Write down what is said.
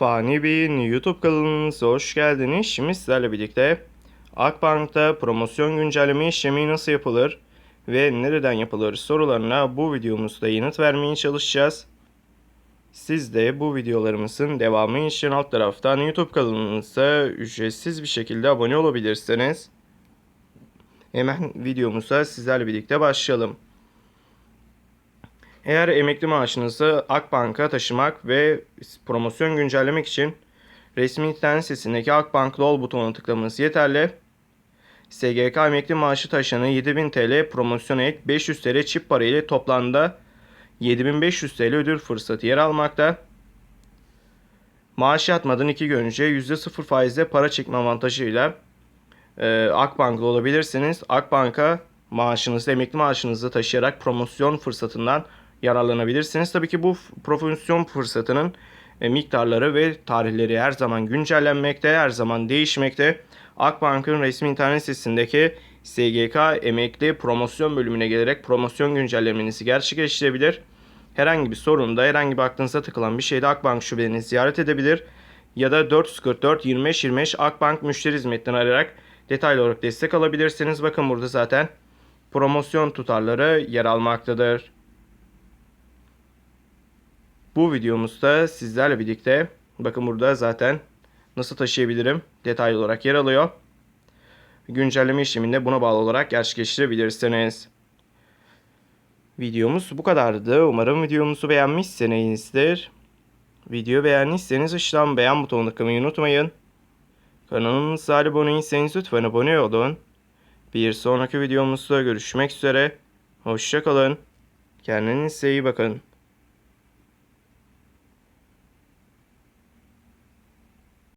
Fani Bey'in YouTube kanalınıza hoş geldiniz. Şimdi sizlerle birlikte Akbank'ta promosyon güncelleme işlemi nasıl yapılır ve nereden yapılır sorularına bu videomuzda yanıt vermeye çalışacağız. Siz de bu videolarımızın devamı için alt taraftan YouTube kanalımıza ücretsiz bir şekilde abone olabilirsiniz. Hemen videomuza sizlerle birlikte başlayalım. Eğer emekli maaşınızı Akbank'a taşımak ve promosyon güncellemek için resmi internet sitesindeki Akbank Lol butonuna tıklamanız yeterli. SGK emekli maaşı taşıyanı 7000 TL promosyon ek 500 TL çip para ile toplamda 7500 TL ödül fırsatı yer almakta. Maaş yatmadan 2 gün önce %0 faizle para çekme avantajıyla e, Akbank'lı olabilirsiniz. Akbank'a maaşınızı, emekli maaşınızı taşıyarak promosyon fırsatından yararlanabilirsiniz. Tabii ki bu promosyon fırsatının e, miktarları ve tarihleri her zaman güncellenmekte, her zaman değişmekte. Akbank'ın resmi internet sitesindeki SGK emekli promosyon bölümüne gelerek promosyon güncellemenizi gerçekleştirebilir. Herhangi bir sorunda, herhangi bir aklınıza takılan bir şeyde Akbank şubelerini ziyaret edebilir ya da 444 25 25 Akbank müşteri hizmetinden arayarak detaylı olarak destek alabilirsiniz. Bakın burada zaten promosyon tutarları yer almaktadır. Bu videomuzda sizlerle birlikte bakın burada zaten nasıl taşıyabilirim detaylı olarak yer alıyor. Güncelleme işleminde buna bağlı olarak gerçekleştirebilirsiniz. Videomuz bu kadardı. Umarım videomuzu beğenmişsinizdir. Video beğendiyseniz aşağıdan beğen butonuna tıklamayı unutmayın. Kanalımıza abone değilseniz lütfen abone olun. Bir sonraki videomuzda görüşmek üzere. Hoşçakalın. Kendinize iyi bakın.